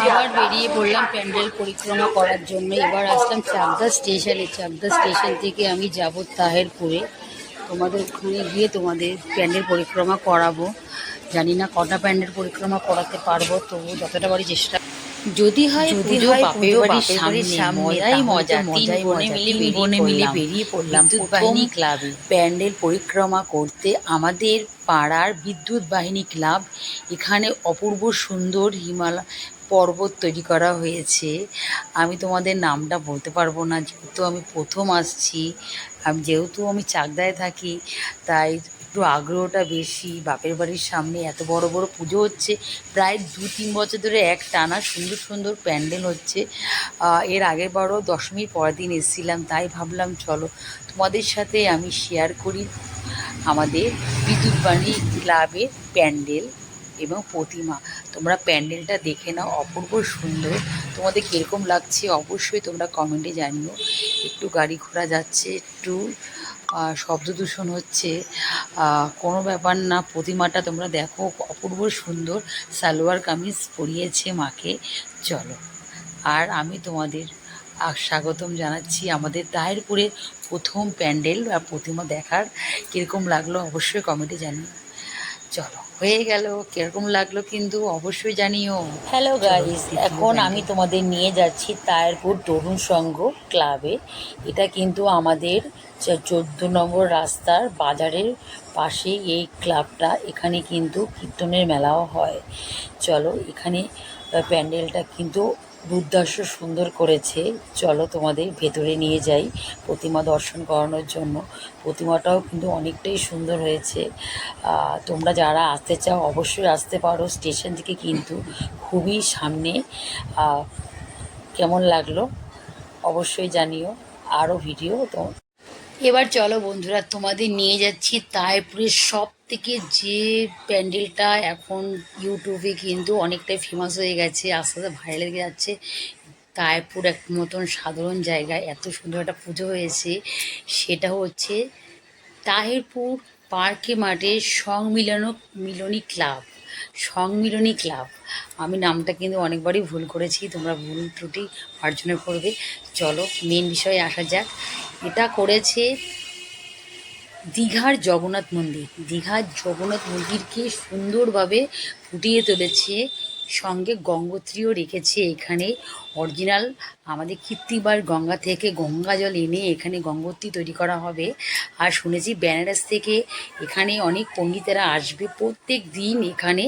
আবার বেরিয়ে পড়লাম প্যান্ডেল পরিক্রমা করার জন্য। এবার আসলাম চাকদা স্টেশনে চাকদা স্টেশন থেকে আমি যাব তাহেরপুরে। তোমাদের ওখানে গিয়ে তোমাদের প্যান্ডেল পরিক্রমা করাবো। জানি না কটা প্যান্ডেল পরিক্রমা করাতে পারব তবু যতটা পারি চেষ্টা। যদি হয় যদি পুজো হয় বাপের বাড়ির সামনে মজাই মজা তিন মজাই বোনে মজা। মিলে বোনে মিলে পড়লাম। বেরিয়ে পড়লাম বাহিনী ক্লাবে। প্যান্ডেল পরিক্রমা করতে আমাদের পাড়ার বিদ্যুৎ বাহিনী ক্লাব এখানে অপূর্ব সুন্দর হিমালয় পর্বত তৈরি করা হয়েছে। আমি তোমাদের নামটা বলতে পারব না, যেহেতু আমি প্রথম আসছি। আমি যেহেতু আমি চাকদায় থাকি, তাই একটু আগ্রহটা বেশি। বাপের বাড়ির সামনে এত বড় বড় পুজো হচ্ছে, প্রায় দু তিন বছর ধরে এক টানা সুন্দর সুন্দর প্যান্ডেল হচ্ছে। এর আগের বারও দশমীর পরের দিন এসেছিলাম, তাই ভাবলাম চলো তোমাদের সাথে আমি শেয়ার করি আমাদের বিদ্যুৎ বাণী ক্লাবের প্যান্ডেল। এবং প্রতিমা। তোমরা প্যান্ডেলটা দেখে নাও, অপূর্ব সুন্দর। তোমাদের কীরকম লাগছে অবশ্যই তোমরা কমেন্টে জানিও। একটু গাড়ি ঘোড়া যাচ্ছে, একটু শব্দ দূষণ হচ্ছে। কোনো ব্যাপার না, প্রতিমাটা তোমরা দেখো, অপূর্ব সুন্দর। সালোয়ার কামিজ পরিয়েছে মাকে। চলো। আর আমি তোমাদের স্বাগতম জানাচ্ছি আমাদের তাহেরপুরে প্রথম প্যান্ডেল বা প্রতিমা দেখার। কীরকম লাগল অবশ্যই কমেন্টে জানিও। চলো হয়ে গেল কীরকম লাগল কিন্তু অবশ্যই জানিও। হ্যালো গাইস এখন আমি তোমাদের নিয়ে যাচ্ছি তায়েরপুর তরুণ সংঘ ক্লাবে এটা কিন্তু আমাদের চোদ্দ নম্বর রাস্তার বাজারের পাশেই এই ক্লাবটা এখানে কিন্তু কীর্তনের মেলাও হয়। চলো এখানে প্যান্ডেলটা কিন্তু দুর্দর্শ সুন্দর করেছে। চলো তোমাদের ভেতরে নিয়ে যাই প্রতিমা দর্শন করানোর জন্য। প্রতিমাটাও কিন্তু অনেকটাই সুন্দর হয়েছে। তোমরা যারা আসতে চাও অবশ্যই আসতে পারো। স্টেশন থেকে কিন্তু খুবই সামনে। কেমন লাগল অবশ্যই জানিও। আরও ভিডিও তো এবার চলো বন্ধুরা তোমাদের নিয়ে যাচ্ছি তাইপুরের সব থেকে যে প্যান্ডেলটা এখন ইউটিউবে কিন্তু অনেকটাই ফেমাস হয়ে গেছে, আস্তে আস্তে ভাইরাল হয়ে যাচ্ছে। তাইপুর এক মতন সাধারণ জায়গায় এত সুন্দর একটা পুজো হয়েছে। সেটা হচ্ছে তাহিরপুর পার্কে মাঠে সংমিলন, মিলনী ক্লাব, সংমিলনী ক্লাব। আমি নামটা কিন্তু অনেকবারই ভুল করেছি, তোমরা ভুল ত্রুটি মার্জনা করবে। চলো মেন বিষয়ে আসা যাক। এটা করেছে দীঘার জগন্নাথ মন্দির। দীঘার জগন্নাথ মন্দিরকে সুন্দরভাবে ফুটিয়ে তুলেছে সঙ্গে গঙ্গোত্রীও রেখেছে এখানে। অরিজিনাল আমাদের কীর্তিবার গঙ্গা থেকে গঙ্গা জল এনে এখানে গঙ্গোত্রী তৈরি করা হবে। আর শুনেছি বেনারস থেকে এখানে অনেক পণ্ডিতেরা আসবে। প্রত্যেক দিন এখানে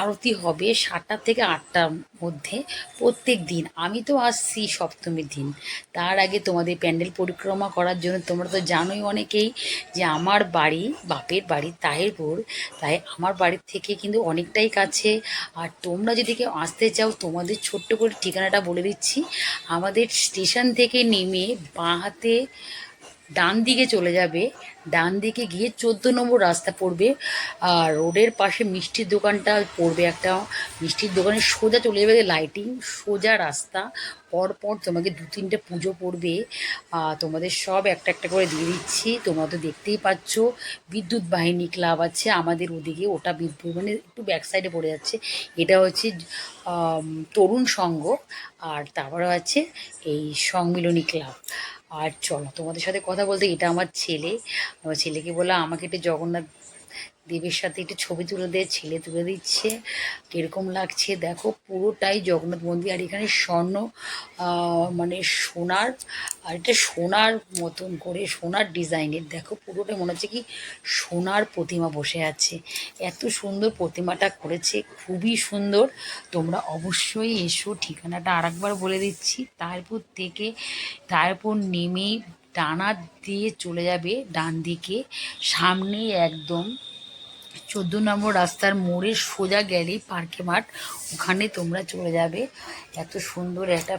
আরতি হবে সাতটা থেকে আটটার মধ্যে প্রত্যেক দিন। আমি তো আসছি সপ্তমীর দিন। তার আগে তোমাদের প্যান্ডেল পরিক্রমা করার জন্য তোমরা তো জানোই অনেকেই যে আমার বাড়ি বাপের বাড়ি তাহেরপুর। তাই আমার বাড়ির থেকে কিন্তু অনেকটাই কাছে। আর তোমরা যদি কেউ আসতে চাও, তোমাদের ছোট্ট করে ঠিকানাটা বলে দিচ্ছি। আমাদের স্টেশন থেকে নেমে বাঁ হাতে ডান দিকে চলে যাবে। ডান দিকে গিয়ে চোদ্দ নম্বর রাস্তা পড়বে। আর রোডের পাশে মিষ্টির দোকানটা পড়বে একটা। মিষ্টির দোকানে সোজা চলে যাবে লাইটিং সোজা রাস্তা। পর পর তোমাকে দু তিনটে পুজো পড়বে। তোমাদের সব একটা একটা করে দিয়ে দিচ্ছি। তোমরা তো দেখতেই পাচ্ছ, বিদ্যুৎ বাহিনী ক্লাব আছে আমাদের ওদিকে। ওটা বিদ্যুৎ মানে একটু ব্যাক সাইডে পড়ে যাচ্ছে। এটা হচ্ছে তরুণ সংঘ। আর তারপরে আছে এই সংমিলনী ক্লাব। আর চলো তোমাদের সাথে কথা বলতে, এটা আমার ছেলে। আমার ছেলেকে বললাম, আমাকে একটু জগন্নাথ দেবের সাথে একটু ছবি তুলে দে ছেলে তুলে দিচ্ছে। কীরকম লাগছে দেখো, পুরোটাই জগন্নাথ মন্দির। আর এখানে স্বর্ণ মানে সোনার, আর এটা সোনার মতন করে, সোনার ডিজাইনের। দেখো, পুরোটা মনে হচ্ছে কি সোনার প্রতিমা বসে আছে। এত সুন্দর প্রতিমাটা করেছে, খুবই সুন্দর। তোমরা অবশ্যই এসো, ঠিকানাটা আরেকবার বলে দিচ্ছি। তারপর থেকে, তারপর নেমে ডানা দিয়ে চলে যাবে ডান দিকে। সামনে একদম চোদ্দ নম্বর রাস্তার মোড়ে সোজা গেলেই পার্কে মাঠ, ওখানে তোমরা চলে যাবে। এত সুন্দর একটা